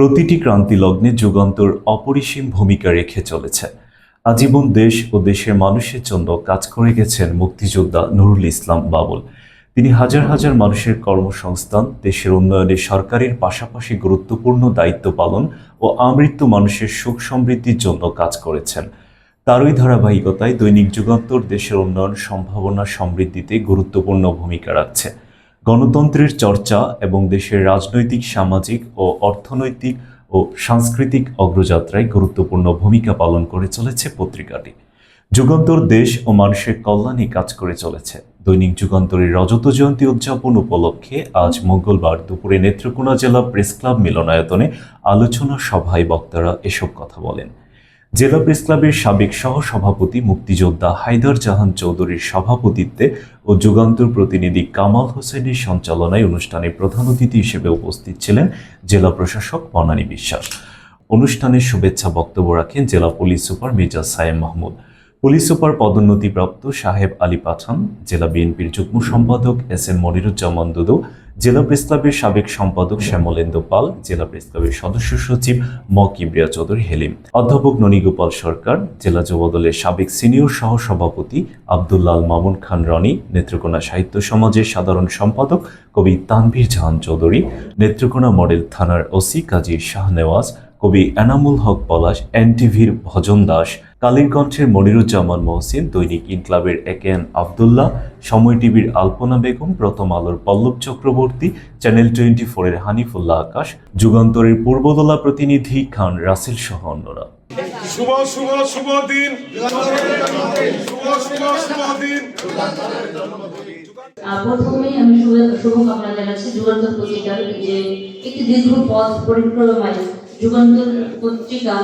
প্রতিটি ক্রান্তি লগ্নে যুগান্তর অপরিসীম ভূমিকা রেখে চলেছে। আজীবন দেশ ও দেশের মানুষের জন্য কাজ করে গেছেন মুক্তিযোদ্ধা নুরুল ইসলাম বাবুল। তিনি হাজার হাজার মানুষের কর্মসংস্থান, দেশের উন্নয়নে সরকারের পাশাপাশি গুরুত্বপূর্ণ দায়িত্ব পালন ও আমৃত্যু মানুষের সুখ সমৃদ্ধির জন্য কাজ করেছেন। তারই ধারাবাহিকতায় দৈনিক যুগান্তর দেশের উন্নয়ন সম্ভাবনা সমৃদ্ধিতে গুরুত্বপূর্ণ ভূমিকা রাখছে। গণতন্ত্রের চর্চা এবং দেশের রাজনৈতিক, সামাজিক ও অর্থনৈতিক ও সাংস্কৃতিক অগ্রযাত্রায় গুরুত্বপূর্ণ ভূমিকা পালন করে চলেছে পত্রিকাটি। যুগান্তর দেশ ও মানুষের কল্যাণে কাজ করে চলেছে। দৈনিক যুগান্তরের রজত জয়ন্তী উদযাপন উপলক্ষে আজ মঙ্গলবার দুপুরে নেত্রকোনা জেলা প্রেস ক্লাব মিলনায়তনে আলোচনা সভায় বক্তারা এসব কথা বলেন। জেলা প্রেস ক্লাবের সাবেক সহসভাপতি মুক্তিযোদ্ধা হায়দার জাহান চৌধুরীর সভাপতিত্বে ও যুগান্তর প্রতিনিধি কামাল হোসেনের সঞ্চালনায় অনুষ্ঠানে প্রধান অতিথি হিসেবে উপস্থিত ছিলেন জেলা প্রশাসক বনানী বিশ্বাস। অনুষ্ঠানে শুভেচ্ছা বক্তব্য রাখেন জেলা police super Mirza Sayem Mahmud. Police super পদোন্নতিপ্রাপ্ত Saheb Ali পাঠান, জেলা বিএনপির যুগ্ম সম্পাদক এস এম মনিরুজ্জামান দুদু, জেলা প্রেস ক্লাবের সাবেক সম্পাদক শ্যামলেন্দু পাল, জেলা প্রেস ক্লাবের সদস্য সচিব ম কিবরিয়া চৌধুরী হেলিম, অধ্যাপক ননীগোপাল সরকার, জেলা যুবদলের সাবেক সিনিয়র সহ সভাপতি আবদুল্লাল মামুন খান রনি, নেত্রকোনা সাহিত্য সমাজের সাধারণ সম্পাদক কবি তানভীর জাহান চৌধুরী, নেত্রকোনা মডেল থানার ওসি কাজী শাহনেওয়াজ, কবি এনামুল হক পলাশ, এনটিভির ভজন দাস কালীরকণ্ঠের মনিরুজ্জামান মহসিন দৈনিক ইনক্লাবের একেন আবদুল্লাহ সময় টিভির আলপনা বেগম প্রথম আলোর পল্লব চক্রবর্তী চ্যানেল টোয়েন্টি ফোরের হানিফুল্লাহ আকাশ যুগান্তরের পূর্বদলা প্রতিনিধি খান রাসেল সহ অন্যরা। শুভ শুভ শুভ দিন। শুভ শুভ শুভ দিন। আহ, আমি শুভ- শুভকামনা জানাচ্ছি যুগান্তর পত্রিকার যে একটি দীর্ঘ পথ পরিক্রমায় যুগান্তর পত্রিকা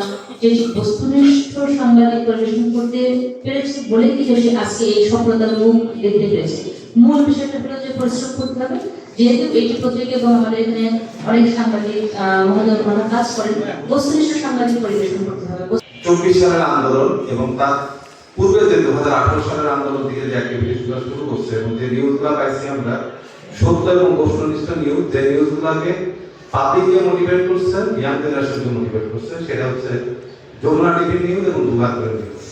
যে বস্তুনিষ্ঠ সাংবাদিক পরিবেশন করতে পেরেছে বলে কি যে আজকে এই সফলতার মুখ দেখতে পেরেছে। মূল বিষয়টা হলো যে পরিশ্রম করতে হবে। যেহেতু এটি পত্রিকা এবং আমাদের এখানে অনেক সাংবাদিক মহোদয় ওনারা কাজ করেন, বস্তুনিষ্ঠ সাংবাদিক পরিবেশন করতে হবে। চব্বিশ সালের আন্দোলন এবং তার পূর্বে যে দু হাজার আঠারো সালের আন্দোলন থেকে যে অ্যাক্টিভিটিসগুলো শুরু করছে এবং যে নিউজগুলো পাইছি আমরা, সত্য এবং বস্তুনিষ্ঠ নিউজ যে নিউজগুলোকে পাবলিককে মোটিভেট করছে ইয়াং জেনারেশনকে মোটিভেট করছে সেটা হচ্ছে যমুনা টিভি নিউজ এবং দুঘাতের নিউজ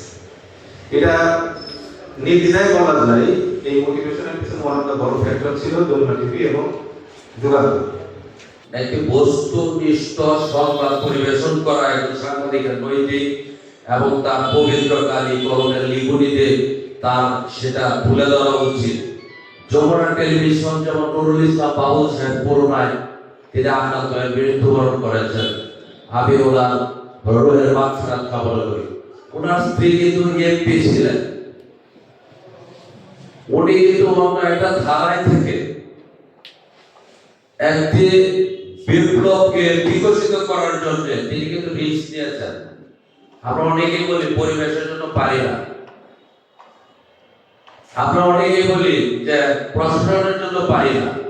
এটা নির্দ্বিধায় বলা যায়, এই মোটিভেশনের পিছনে অফ বড় ফ্যাক্টর ছিল যমুনা টিভি এবং যুগান্তর একটি বস্তুনিষ্ঠ সংবাদ পরিবেশন করা একজন সাংবাদিকের নৈতিক এবং তার পবিত্র কালী কলমের লিখনিতে তার সেটা তুলে ধরা উচিত। যমুনা টেলিভিশন যেমন নুরুল ইসলাম বাবুল সাহেব করোনায় তিনি হয়ে মৃত্যুবরণ করেছেন। আমি ওনার রোহের করি। ওনার স্ত্রী কিন্তু এমপি ছিলেন। উনি কিন্তু অন্য একটা ধারায় থেকে একটি বিপ্লবকে বিকশিত করার জন্য তিনি কিন্তু রিস্ক নিয়েছেন। আমরা অনেকেই বলি পরিবেশের জন্য পারি না। আমরা অনেকেই বলি যে প্রশাসনের জন্য পারি না।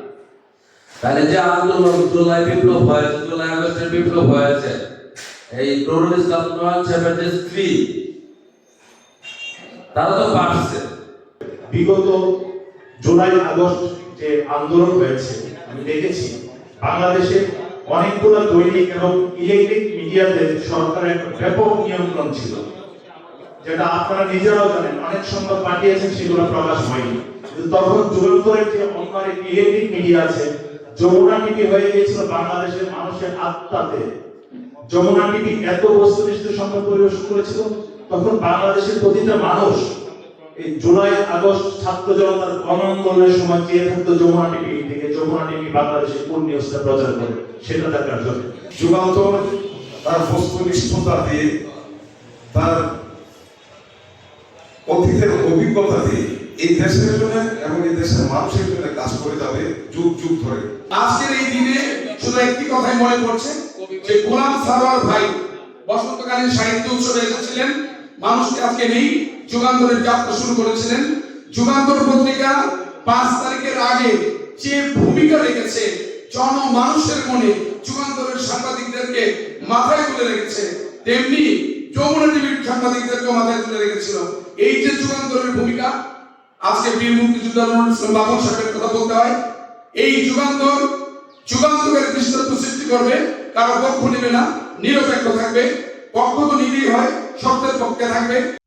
তাহলে যে আন্দোলন জুলাই বিপ্লব হয়েছে জুলাই আগস্টের বিপ্লব হয়েছে, এই নুরুল ইসলাম নোয়ান সাহেবের যে স্ত্রী, তারা তো পারছে। বিগত জুলাই, আগস্ট যে আন্দোলন হয়েছে, আমি দেখেছি, বাংলাদেশে অনেকগুলো দৈনিক এবং ইলেকট্রিক মিডিয়াতে সরকারের ব্যাপক নিয়ন্ত্রণ ছিল, যেটা আপনারা নিজেরাও জানেন, অনেক সংবাদ পাঠিয়েছেন, সেগুলো প্রকাশ হয়নি। তখন যুগান্তরের যে অন্য ইলেকট্রিক মিডিয়া আছে যমুনা হয়ে বাংলাদেশের মানুষের আত্মাতে। যমুনা এত বস্তুনিষ্ঠ পরিবেশন করেছিল, তখন বাংলাদেশের প্রতিটা মানুষ এই জুলাই, আগস্ট ছাত্র জনতার সময় চেয়ে থাকতো যমুনা থেকে যমুনা প্রচার করে সেটা দেখার জন্য যুগান্তর তার বস্তুনিষ্ঠতা দিয়ে, তার অতীতের অভিজ্ঞতা দিয়ে এই দেশের জন্য এবং এই দেশের মানুষের জন্য কাজ যুগ যুগ ধরে। আজকের এই দিনে শুধু একটি কথাই মনে পড়ছে, যে গোলাম সারোয়ার ভাই বসন্তকালীন সাহিত্য উৎসবে এসেছিলেন। মানুষকে আজকে নেই, যুগান্তরের যাত্রা শুরু করেছিলেন। যুগান্তর পত্রিকা পাঁচ তারিখের আগে যে ভূমিকা রেখেছে, জনমানুষের মনে যুগান্তরের সাংবাদিকদেরকে মাথায় তুলে রেখেছে, তেমনি যমুনা টিভির সাংবাদিকদেরকে মাথায় তুলে রেখেছিল। এই যে যুগান্তরের ভূমিকা, আজকে বীর মুক্তিযোদ্ধা বাবুল সাহেবের কথা বলতে হয় এই যুগান্তর, যুগান্তরের দৃষ্টান্ত সৃষ্টি করবে, কারও পক্ষ নেবে না, নিরপেক্ষ থাকবে, পক্ষ তো নিতেই হয়, সত্যের পক্ষে থাকবে।